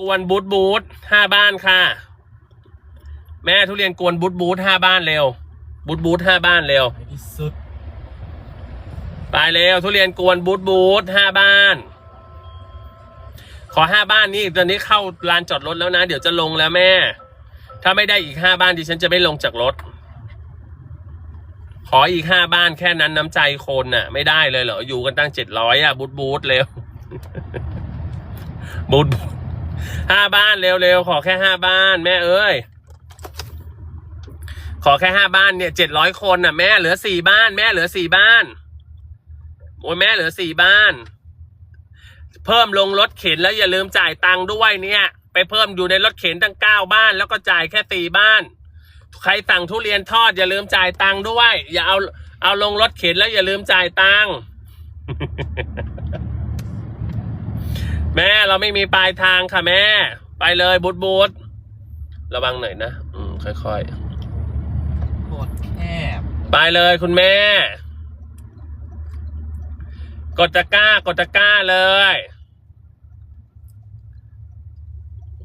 กวนบูทบูทห้าบ้านค่ะ แม่ทุเรียนกวนบูทบูทห้าบ้านเร็ว บูทบูทห้าบ้านเร็วในที่สุดไปเร็วทุเรียนกวนบูทบูทห้าบ้าน ขอห้าบ้านนี่ตอนนี้เข้าลานจอดรถแล้วนะ เดี๋ยวจะลงแล้วแม่ ถ้าไม่ได้อีกห้าบ้านดิฉันจะไม่ลงจากรถ ขออีกห้าบ้านแค่นั้นน้ำใจคนน่ะ ไม่ได้เลยเหรออยู่กันตั้งเจ็ดร้อยอะบูทบูทเร็วบูทบูท ห้าบ้านเร็วๆขอแค่ห้าบ้านแม่เอ้ยขอแค่ห้าบ้านเนี่ยเจ็ดร้อยคนน่ะแม่เหลือสี่บ้าน แม่เหลือสี่บ้านโอ้ยแม่เหลือสี่บ้าน เพิ่มลงรถเข็นแล้วอย่าลืมจ่ายตังค์ด้วยเนี่ย ไปเพิ่มอยู่ในรถเข็นตั้งเก้าบ้าน แล้วก็จ่ายแค่สี่บ้าน ใครสั่งทุเรียนทอดอย่าลืมจ่ายตังค์ด้วย อย่าเอาเอาลงรถเข็นแล้วอย่าลืมจ่ายตังค์ แม่เราไม่มีปลายทางค่ะแม่ ไปเลยบูดบูดระวังหน่อยนะ อืม ค่อยโคตรแคบๆไปเลยคุณแม่ กดตะกร้ากดตะกร้าเลย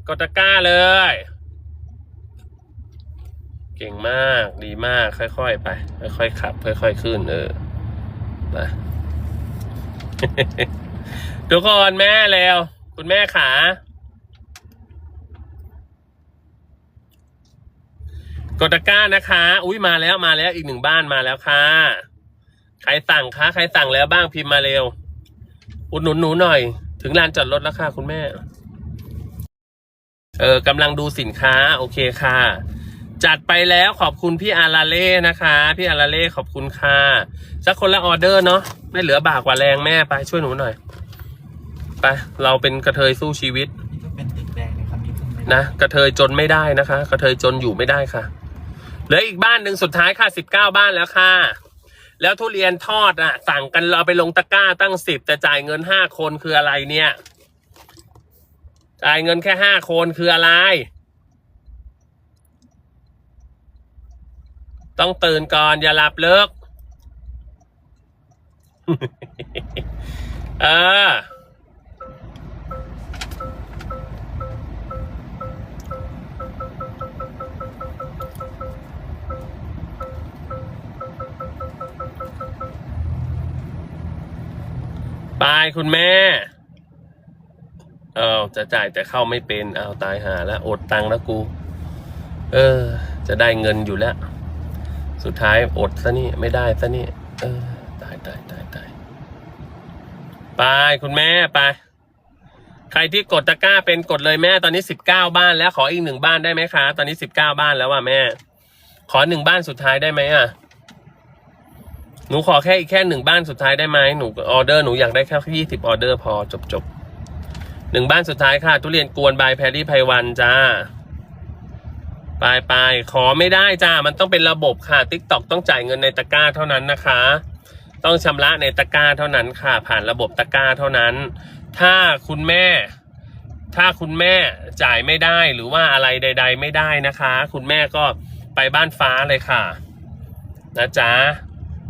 กดตะกร้าเลย เก่งมากดีมาก ค่อยๆไป ค่อยๆขับ ค่อยๆขึ้น เออไป ทุกคนแม่แล้ว คุณแม่ขา กดตะกร้านะคะ อุ้ยมาแล้วมาแล้วอีกหนึ่งบ้านมาแล้วค่ะ ใครสั่งคะใครสั่งแล้วบ้างพิมพ์มาเร็ว อุดหนุนหนูหน่อย ถึงลานจอดรถแล้วค่ะคุณแม่ เออกำลังดูสินค้า โอเคค่ะ จัดไปแล้วขอบคุณพี่อาราเล่นะคะ พี่อาราเล่ขอบคุณค่ะสักคนละออเดอร์เนาะไม่เหลือบากกว่าแรงแม่ไปช่วยหนูหน่อย ไปเราเป็นกระเทยสู้ชีวิตนี่ก็เป็นตึกแดงในคำนี้ขึ้นไม่ได้นะกระเทยจนไม่ได้นะคะ กระเทยจนอยู่ไม่ได้ค่ะเหลืออีกบ้านหนึ่งสุดท้ายค่ะสิบเก้าบ้านแล้วค่ะ แล้วทุเรียนทอดอะ สั่งกันเราไปลงตะกร้าตั้งสิบแต่จ่ายเงินห้าคนคืออะไรเนี่ย จ่ายเงินแค่ห้าคนคืออะไร ต้องตื่นก่อนอย่าหลับเลิก เออ ไปคุณแม่ เออจะจ่ายแต่เข้าไม่เป็น เอาตายหาแล้ว อดตังค์แล้วกู เออ จะได้เงินอยู่แล้ว สุดท้ายอดซะนี่ไม่ได้ซะนี่ เออ ตายตายตายตายไปคุณแม่ไป ใครที่กดตะกร้าเป็นกดเลยแม่ ตอนนี้สิบเก้าบ้านแล้วขออีกหนึ่งบ้านได้ไหมคะ ตอนนี้สิบเก้าบ้านแล้วว่ะแม่ ขอหนึ่งบ้านสุดท้ายได้ไหมอะ หนูขอแค่อีกแค่หนึ่งบ้านสุดท้ายได้ไหมหนูออเดอร์หนูอยากได้แค่ยี่สิบออเดอร์พอจบจบหนึ่งบ้านสุดท้ายค่ะ ทุเรียนกวนบายแพรรี่ไพวันจ้าไปไปขอไม่ได้จ้า มันต้องเป็นระบบค่ะทิกตอกต้องจ่ายเงินในตะกร้าเท่านั้นนะคะ ต้องชำระในตะกร้าเท่านั้นค่ะ ผ่านระบบตะกร้าเท่านั้น ถ้าคุณแม่ ถ้าคุณแม่จ่ายไม่ได้หรือว่าอะไรใด ๆ ไม่ได้นะคะ คุณแม่ก็ไปบ้านฟ้าเลยค่ะ นะจ๊ะ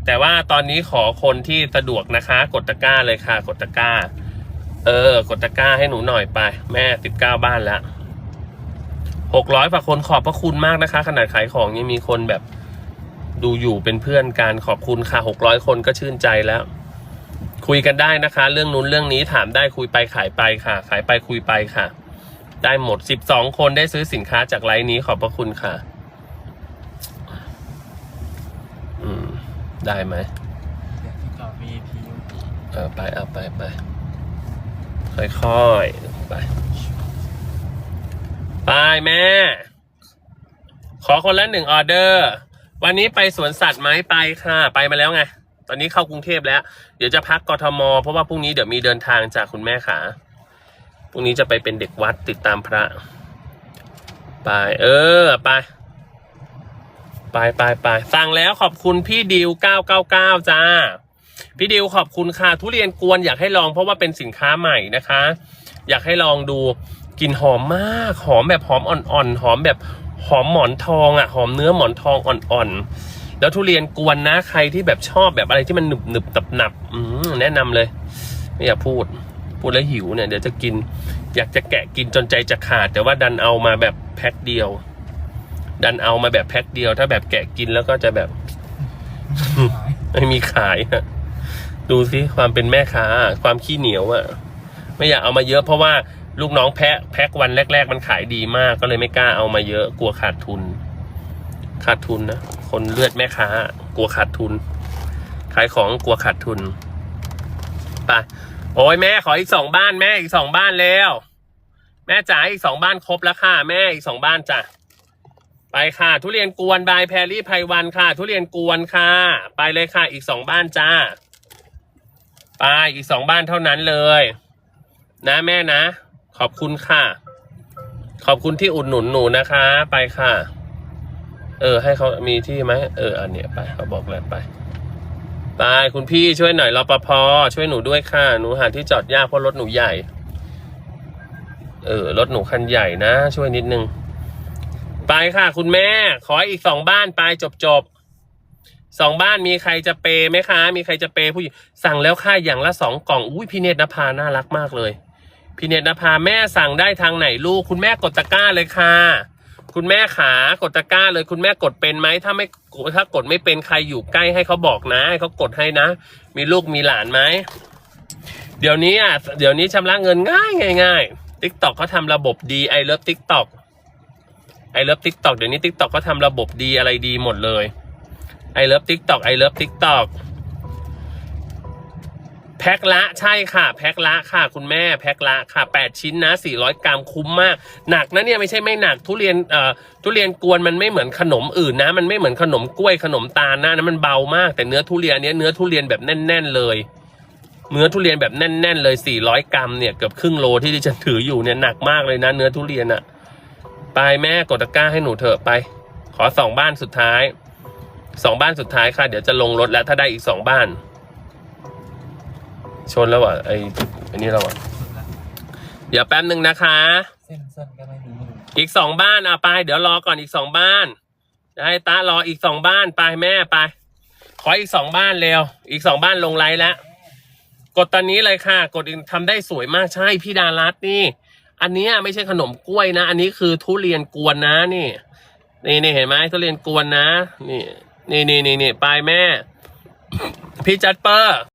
แต่ว่าตอนนี้ขอคนที่สะดวกนะคะ กดตะกร้าเลยค่ะ กดตะกร้า เออ กดตะกร้าให้หนูหน่อยไป แม่สิบเก้าบ้านแล้วหกร้อยกว่าคนขอบพระคุณมากนะคะ ขนาดขายของยังมีคนแบบดูอยู่เป็นเพื่อนกันขอบคุณค่ะหกร้อยคนก็ชื่นใจแล้ว คุยกันได้นะคะ เรื่องนู้นเรื่องนี้ถามได้คุยไปขายไปค่ะ ขายไปคุยไปค่ะ ได้หมดสิบสองคนได้ซื้อสินค้าจากไลน์นี้ขอบพระคุณค่ะ อืม ได้ไหมเดี๋ยวที่จอด VIP อยู่เออไปเอาไปไปค่อยๆไปไปแม่ ขอคนละหนึ่งออเดอร์ วันนี้ไปสวนสัตว์ไหมไปค่ะ ไปมาแล้วไง ตอนนี้เข้ากรุงเทพแล้ว เดี๋ยวจะพักกทม เพราะว่าพรุ่งนี้เดี๋ยวมีเดินทางจากคุณแม่ขาพรุ่งนี้จะไปเป็นเด็กวัดติดตามพระ ไป เออ ไป ไปไปไปสั่งแล้วขอบคุณพี่ดิว999 จ้า พี่ดิวขอบคุณค่ะ ทุเรียนกวนอยากให้ลองเพราะว่าเป็นสินค้าใหม่นะคะ อยากให้ลองดูกลิ่นหอมมาก หอมแบบหอมอ่อนๆ หอมแบบหอมหมอนทองอะ หอมเนื้อหมอนทองอ่อนๆ แล้วทุเรียนกวนนะ ใครที่แบบชอบแบบอะไรที่มันหนึบหนึบตับหนับอืมแนะนำเลย ไม่อยากพูด พูดแล้วหิวเนี่ยเดี๋ยวจะกิน อยากจะแกะกินจนใจจะขาด แต่ว่าดันเอามาแบบแพ็คเดียว ดันเอามาแบบแพ็คเดียว ถ้าแบบแกะกินแล้วก็จะแบบ ไม่มีขายอะดูสิความเป็นแม่ค้า ความขี้เหนียวอะไม่อยากเอามาเยอะเพราะว่าลูกน้องแพ็คแพ็ควันแรก ๆ มันขายดีมากก็เลยไม่กล้าเอามาเยอะ กลัวขาดทุน ขาดทุนนะคนเลือดแม่ค้า กลัวขาดทุน ขายของกลัวขาดทุนไปโอ้ยแม่ขออีกสองบ้านแม่อีกสองบ้านแล้ว แม่จ๋าอีกสองบ้านครบแล้วค่ะ แม่อีกสองบ้านจ้ะ ไปค่ะ ทุเรียนกวนบายแพรรี่ไพวันค่ะ ทุเรียนกวนค่ะ ไปเลยค่ะ อีกสองบ้านจ้า ไปอีกสองบ้านเท่านั้นเลย นะแม่นะ ขอบคุณค่ะ ขอบคุณที่อุดหนุนหนูนะคะ ไปค่ะ เออ ให้เขามีที่ไหมเอออันเนี้ยไปเขาบอกแล้วไปไปคุณพี่ช่วยหน่อยรปภช่วยหนูด้วยค่ะ หนูหาที่จอดยากเพราะรถหนูใหญ่ เออรถหนูคันใหญ่นะ ช่วยนิดนึง ไปค่ะ คุณแม่ ขออีกสองบ้านไปจบจบสองบ้านมีใครจะเปย์ไหมคะ มีใครจะเปย์ผู้หญิงสั่งแล้วค่ะอย่างละสองกล่องอุ้ยพี่เนตรนภาน่ารักมากเลยพี่เนตรนภาแม่สั่งได้ทางไหนลูก คุณแม่กดตะกร้าเลยค่ะ คุณแม่ขากดตะกร้าเลย คุณแม่กดเป็นไหมถ้าไม่ถ้ากดไม่เป็นใครอยู่ใกล้ให้เขาบอกนะให้เขากดให้นะ มีลูกมีหลานไหมเดี๋ยวนี้อะเดี๋ยวนี้ชำระเงินง่ายง่ายง่ายทิกตอกเขาทำระบบดีไอเลิฟทิกตอก ไอเลิฟทิกตอกเดี๋ยวนี้ทิกตอกก็ทำระบบดีอะไรดีหมดเลยไอเลิฟทิกตอกไอเลิฟทิกตอกแพ็คละใช่ค่ะ แพ็คละค่ะ คุณแม่แพ็คละค่ะแปดชิ้นนะสี่ร้อยกรัมคุ้มมาก หนักนะเนี่ยไม่ใช่ไม่หนักทุเรียนเอ่อทุเรียนกวนมันไม่เหมือนขนมอื่นนะ มันไม่เหมือนขนมกล้วยขนมตาลนะนะมันเบามาก แต่เนื้อทุเรียนเนี้ยเนื้อทุเรียนแบบแน่น ๆ เลยเนื้อทุเรียนแบบแน่น ๆ เลยสี่ร้อยกรัมเนี่ยเกือบครึ่งโลที่ดิฉันถืออยู่เนี่ยหนักมากเลยนะเนื้อทุเรียนอะ ไปแม่กดตะกร้าให้หนูเถอะไป ขอสองบ้านสุดท้ายสองบ้านสุดท้ายค่ะ เดี๋ยวจะลงรถแล้วถ้าได้อีกสองบ้าน ชนแล้วอะไออ้นี่เราอะเดี๋ยวแป๊บหนึ่งนะคะ อีกสองบ้านเอาไป เดี๋ยวรอก่อนอีกสองบ้านจะให้ตารออีกสองบ้านไปแม่ไป ขออีกสองบ้านเร็ว อีกสองบ้านลงไลน์แล้ว กดตอนนี้เลยค่ะ กดทำได้สวยมากใช่พี่ดารัตนี่ อันนี้ไม่ใช่ขนมกล้วยนะ อันนี้คือทุเรียนกวนนะนี่ นี่นี่เห็นไหมทุเรียนกวนนะ นี่ นี่นี่นี่นี่ไปแม่ พี่จัดเปอร์